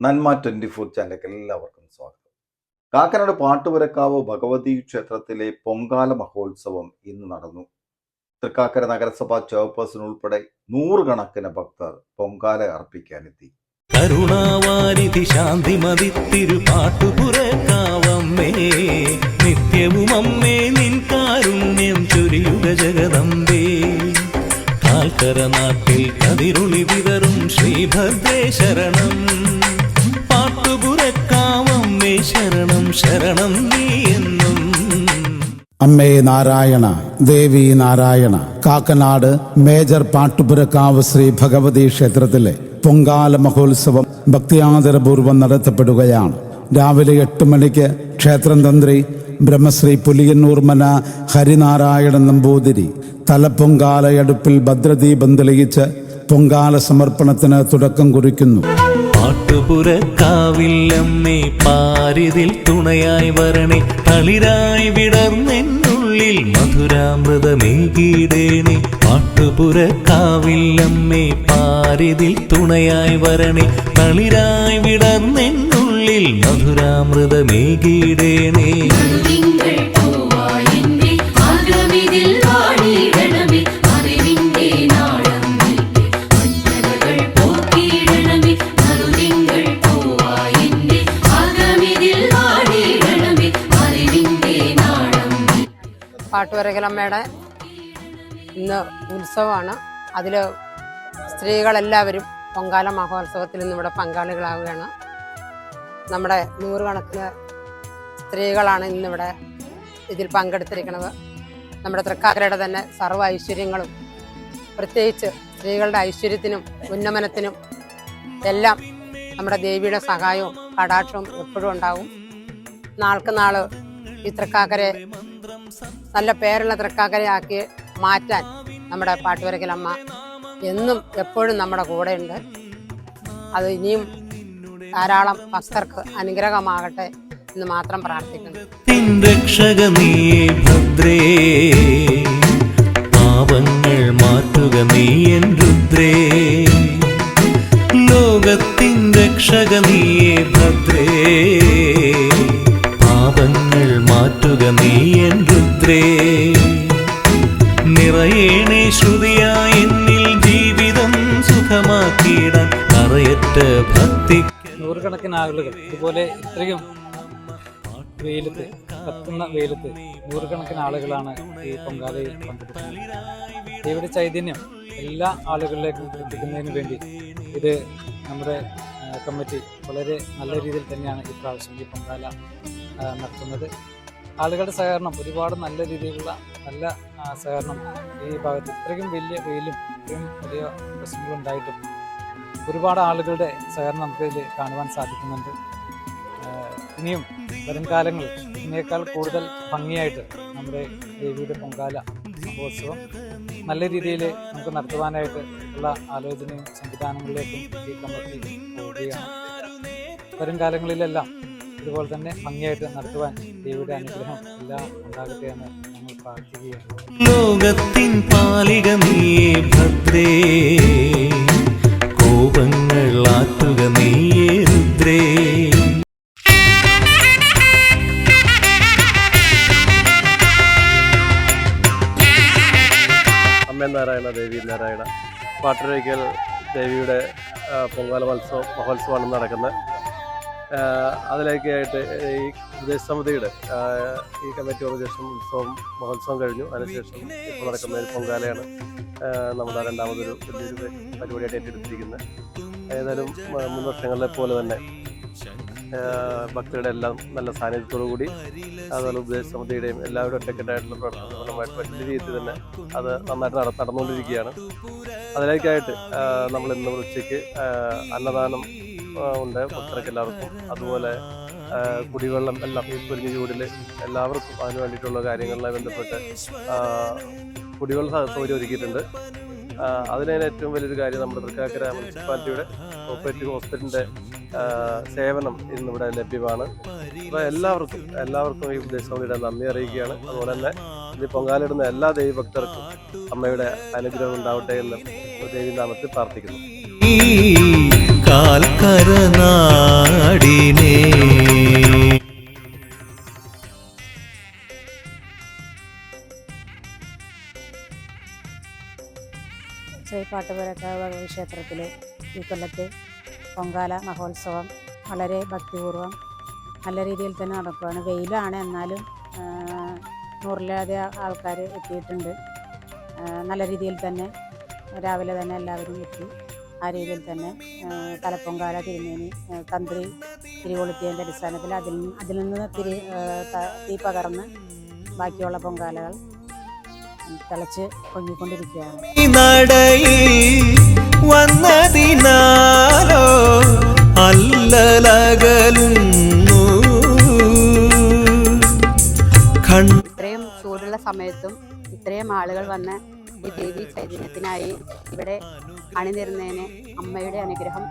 നന്മ twenty four ചാനലിലേക്ക് എല്ലാവർക്കും സ്വാഗതം. കാക്കനാട് പാട്ടുപുരക്കാവ് ഭഗവതി ക്ഷേത്രത്തിലെ പൊങ്കാല മഹോത്സവം ഇന്ന് നടന്നു. തൃക്കാക്കര നഗരസഭാ ചെയർപേഴ്സൺ ഉൾപ്പെടെ നൂറുകണക്കിന് ഭക്തർ പൊങ്കാല അർപ്പിക്കാനെത്തി. കരുണാവാരിധി ശാന്തിമതി തിരുപാട്ടുപുറക്കാവമ്മേ അമ്മേ നാരായണ ദേവി നാരായണ കാക്കനാട് മേജർ പാട്ടുപുരക്കാവ് ശ്രീ ഭഗവതി ക്ഷേത്രത്തിലെ പൊങ്കാല മഹോത്സവം ഭക്തിയാദരപൂർവം നടത്തപ്പെടുകയാണ്. രാവിലെ എട്ട് മണിക്ക് ക്ഷേത്രം തന്ത്രി ബ്രഹ്മശ്രീ പുലിയന്നൂർമന ഹരിനാരായണൻ നമ്പൂതിരി തലപ്പൊങ്കാലയടുപ്പിൽ ഭദ്രദീപം തെളിയിച്ച് പൊങ്കാല സമർപ്പണത്തിന് തുടക്കം കുറിക്കുന്നു. പാട്ടുപുരക്കാവില്ലമ്മേ പാരിതിൽ തുണയായി വരണേ തളിരായി വിടർന്നെന്നുള്ളിൽ മധുരാമൃതമേകീടേണേ പാട്ടുപുരക്കാവില്ലമ്മേ പാരിതിൽ തുണയായി വരണേ തളിരായി വിടർന്നെന്നുള്ളിൽ മധുരാമൃതമേകീടേണേ പാട്ടുവരകലമ്മയുടെ ഇന്ന് ഉത്സവമാണ്. അതിൽ സ്ത്രീകളെല്ലാവരും പൊങ്കാല മഹോത്സവത്തിൽ ഇന്ന് ഇവിടെ പങ്കാളികളാവുകയാണ്. നമ്മുടെ നൂറുകണക്കിന് സ്ത്രീകളാണ് ഇന്നിവിടെ ഇതിൽ പങ്കെടുത്തിരിക്കുന്നത്. നമ്മുടെ തൃക്കാക്കരയുടെ തന്നെ സർവ ഐശ്വര്യങ്ങളും പ്രത്യേകിച്ച് സ്ത്രീകളുടെ ഐശ്വര്യത്തിനും ഉന്നമനത്തിനും എല്ലാം നമ്മുടെ ദേവിയുടെ സഹായവും കടാക്ഷവും എപ്പോഴും ഉണ്ടാവും. നാൾക്ക് നാൾ ഈ തൃക്കാക്കരെ നല്ല പേരുള്ള തൃക്കാക്കരയാക്കി മാറ്റാൻ നമ്മുടെ പാട്ടുവരക്കലമ്മ എന്നും എപ്പോഴും നമ്മുടെ കൂടെയുണ്ട്. അത് ഇനിയും ധാരാളം ഭക്തർക്ക് അനുഗ്രഹമാകട്ടെ എന്ന് മാത്രം പ്രാർത്ഥിക്കുന്നു. മാറ്റുക നീ എൻ രുദ്രേ. നിറയേണേ ശ്രുതിയായി എന്നിൽ ജീവിതം സുഖമാക്കിയിടാൻ നിറയറ്റ ഭക്തി. നൂറുകണക്കിന് ആളുകൾ ഇതുപോലെ ഇത്രയും വെയിലത്ത് കത്തുന്ന വെയിലത്ത് നൂറുകണക്കിന് ആളുകളാണ് ഈ പൊങ്കാലയിൽ പങ്കെടുക്കുന്നത്. ഇവിടെ ചൈതന്യം എല്ലാ ആളുകളിലേക്കും എത്തിക്കുന്നതിന് വേണ്ടി ഇത് നമ്മുടെ കമ്മിറ്റി വളരെ നല്ല രീതിയിൽ തന്നെയാണ് ഈ പ്രാവശ്യം ഈ പൊങ്കാല നടത്തുന്നത്. ആളുകളുടെ സഹകരണം ഒരുപാട് നല്ല രീതിയിലുള്ള നല്ല സഹകരണം ഈ ഭാഗത്ത് ഇത്രയും വലിയ വെയിലും ഇത്രയും വലിയ പ്രശ്നങ്ങളുണ്ടായിട്ടും ഒരുപാട് ആളുകളുടെ സഹകരണം നമുക്ക് ഇതിൽ കാണുവാൻ സാധിക്കുന്നുണ്ട്. ഇനിയും വരും കാലങ്ങളിൽ ഇതിനേക്കാൾ കൂടുതൽ ഭംഗിയായിട്ട് നമ്മുടെ ദേവിയുടെ പൊങ്കാല മഹോത്സവം നല്ല രീതിയിൽ നമുക്ക് നടത്തുവാനായിട്ട് ഉള്ള ആലോചനയും സംവിധാനങ്ങളിലേക്കും ഈ കമ്മിറ്റി വരും കാലങ്ങളിലെല്ലാം ഇതുപോലെ തന്നെ ഭംഗിയായിട്ട് നടത്തുവാൻ ദൈവയുടെ അനുഗ്രഹം എല്ലാം ഉണ്ടാകട്ടെ എന്ന് ഞങ്ങൾ പ്രാർത്ഥിക്കുകയാണ്. ലോകത്തിൻ പാലിക നീയേ ഭദ്രേ കോപങ്ങൾ ആറ്റുക നീയേ രുദ്രേ. അമ്മ നാരായണ ദേവി നാരായണ. പാട്ടുരയ്ക്കൽ ദേവിയുടെ പൊങ്കാല മത്സവം മഹോത്സവമാണ് നടക്കുന്നത്. അതിലേക്കായിട്ട് ഈ പ്രദേശ സമിതിയുടെ ഈ കമ്മിറ്റി ഓർഗനൈസേഷൻ ഉത്സവം മഹോത്സവം കഴിഞ്ഞു. അതിനുശേഷം ഇപ്പോൾ നടക്കുന്ന ഒരു പൊങ്കാലയാണ് നമ്മുടെ രണ്ടാമതൊരു വലിയൊരു പരിപാടിയായിട്ട് ഏറ്റെടുത്തിരിക്കുന്നത്. ഏതായാലും മൂന്ന് വർഷങ്ങളിലെ പോലെ തന്നെ ഭക്തരുടെ എല്ലാം നല്ല സാന്നിധ്യത്തോടു കൂടി അതുപോലെ ഉപദേശ സമിതിയുടെയും എല്ലാവരും ഒറ്റക്കെട്ടായിട്ടുള്ള പ്രവർത്തനങ്ങളുമായിട്ട് ഫലമായിട്ട് വലിയ രീതിയിൽ തന്നെ അത് നന്നായിട്ട് നട നടന്നുകൊണ്ടിരിക്കുകയാണ്. അതിലേക്കായിട്ട് നമ്മൾ ഇന്ന് ഉച്ചയ്ക്ക് അന്നദാനം ഉണ്ട്. ഭക്തർക്ക് എല്ലാവർക്കും അതുപോലെ കുടിവെള്ളം എല്ലാം ഈ പൊരിഞ്ഞ ചൂടിൽ എല്ലാവർക്കും അതിന് വേണ്ടിയിട്ടുള്ള കാര്യങ്ങളുമായി ബന്ധപ്പെട്ട് കുടിവെള്ള സൗകര്യം ഒരുക്കിയിട്ടുണ്ട്. ആ, അതിന് ഏറ്റവും വലിയൊരു കാര്യം നമ്മുടെ തൃക്കാക്കര മുനിസിപ്പാലിറ്റിയുടെ കോപ്പറേറ്റീവ് ഹോസ്പിറ്റലിന്റെ സേവനം ഇന്നിവിടെ ലഭ്യമാണ്. അപ്പോൾ എല്ലാവർക്കും എല്ലാവർക്കും ഈ സമിതിയുടെ നന്ദി അറിയിക്കുകയാണ്. അതുപോലെ തന്നെ ഇനി പൊങ്കാലിടുന്ന എല്ലാ ദൈവഭക്തർക്കും അമ്മയുടെ അനുഗ്രഹം ഉണ്ടാവട്ടെ എന്ന് ദേവി നാമത്തിൽ പ്രാർത്ഥിക്കുന്നു ഈ കാൽക്കര നാടിനെ ശ്രീ പാട്ടുപുരക്കാവ് ഭഗവതി ക്ഷേത്രത്തിലെ ഈ കൊല്ലത്തെ പൊങ്കാല മഹോത്സവം വളരെ ഭക്തിപൂർവം നല്ല രീതിയിൽ തന്നെ നടക്കുകയാണ് വെയിലാണ് എന്നാലും നൂറിലേറെ ആൾക്കാർ എത്തിയിട്ടുണ്ട്. നല്ല രീതിയിൽ തന്നെ രാവിലെ തന്നെ എല്ലാവരും എത്തി. ആ രീതിയിൽ തന്നെ തലപ്പൊങ്കാല തിരുമേനി തന്ത്രി തിരികൊളുത്തിയതിന്റെ അടിസ്ഥാനത്തിൽ അതിൽ നിന്ന് അതിൽ നിന്ന് തിരി ത- പകർന്ന് ബാക്കിയുള്ള പൊങ്കാലകൾ തിളച്ച് പൊങ്ങിക്കൊണ്ടിരിക്കുകയാണ്. നടയിൽ വന്നതിനാലോ അല്ലലകലുന്നു. ഇത്രയും ചൂടുള്ള സമയത്തും ഇത്രയും ആളുകൾ വന്ന് ഈ ദേവി ചൈതന്യത്തിനായി ഇവിടെ അണിനിരുന്നതിന് അമ്മയുടെ അനുഗ്രഹം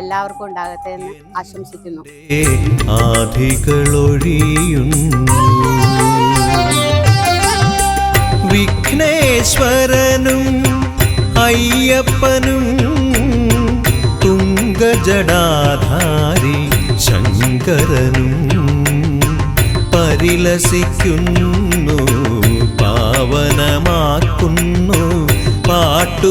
എല്ലാവർക്കും ഉണ്ടാകട്ടെ എന്ന് ആശംസിക്കുന്നു. വിഘ്നേശ്വരനും അയ്യപ്പനും തുങ്കജടാധാരി ശങ്കരനും പരിലസിക്കുന്നു. പാവനമാക്കുന്നു പാട്ടുപുരക്കാവിനെ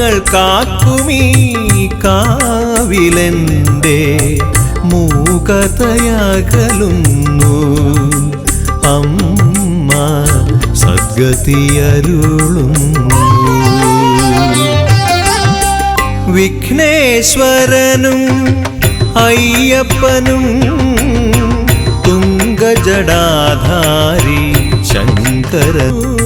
നാഗങ്ങൾ കാക്കുമീ കാവിലെന്റെ മൂകതയാകലുന്നു. അമ്മ സദ്ഗതിയരുളുന്നു. വിഘ്നേശ്വരനും അയ്യപ്പനും തുങ്കജടാധാരി ശങ്കരനും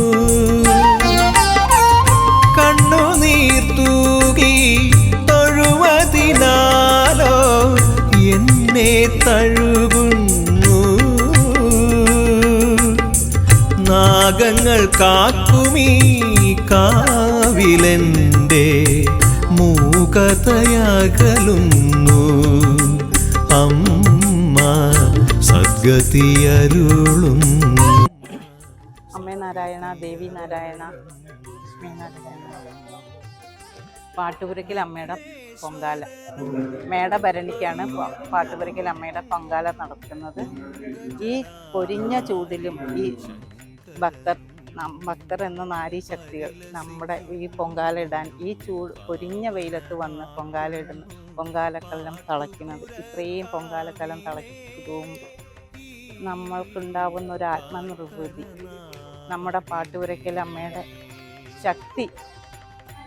കാക്കുമീ കാവിലെന്റെ മൂകതയാകലുന്നു. അമ്മ സദ്ഗതിയരുളുന്നു. അമ്മേ നാരായണ ദേവി നാരായണ ലക്ഷ്മി അമ്മയുടെ പൊങ്കാല. മേട ഭരണിക്കാണ് പാട്ടുപുരയ്ക്കൽ അമ്മയുടെ പൊങ്കാല നടക്കുന്നത് ഈ പൊരിഞ്ഞ ചൂടിലും ഈ ഭക്തർ ഭക്തർ എന്ന നാരീശക്തികൾ നമ്മുടെ ഈ പൊങ്കാല ഇടാൻ ഈ ചൂട് പൊരിഞ്ഞ വെയിലത്ത് വന്ന് പൊങ്കാല ഇടുന്നു പൊങ്കാലക്കല്ലം തളയ്ക്കുന്നത് ഇത്രയും പൊങ്കാലക്കലം തളയ്ക്കും. നമ്മൾക്കുണ്ടാവുന്ന ഒരു ആത്മനിർവൃതി നമ്മുടെ പാട്ടുപുരയ്ക്കൽ അമ്മയുടെ ശക്തി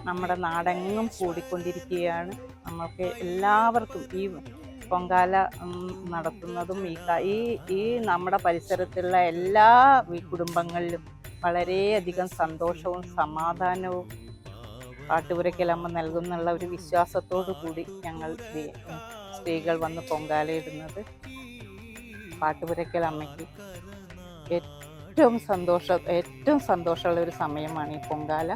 നമ്മുടെ നാടെങ്ങും കൂടിക്കൊണ്ടിരിക്കുകയാണ്. നമ്മൾക്ക് എല്ലാവർക്കും ഈ പൊങ്കാല നടത്തുന്നതും ഈ ഈ നമ്മുടെ പരിസരത്തുള്ള എല്ലാ കുടുംബങ്ങളിലും വളരെയധികം സന്തോഷവും സമാധാനവും പാട്ടുപുരയ്ക്കലമ്മ നൽകുന്നുള്ള ഒരു വിശ്വാസത്തോടു കൂടി ഞങ്ങൾ സ്ത്രീകൾ വന്ന് പൊങ്കാലയിടുന്നത് പാട്ടുപുരക്കലമ്മയ്ക്ക് ഏറ്റവും സന്തോഷം ഏറ്റവും സന്തോഷമുള്ള ഒരു സമയമാണ് ഈ പൊങ്കാല.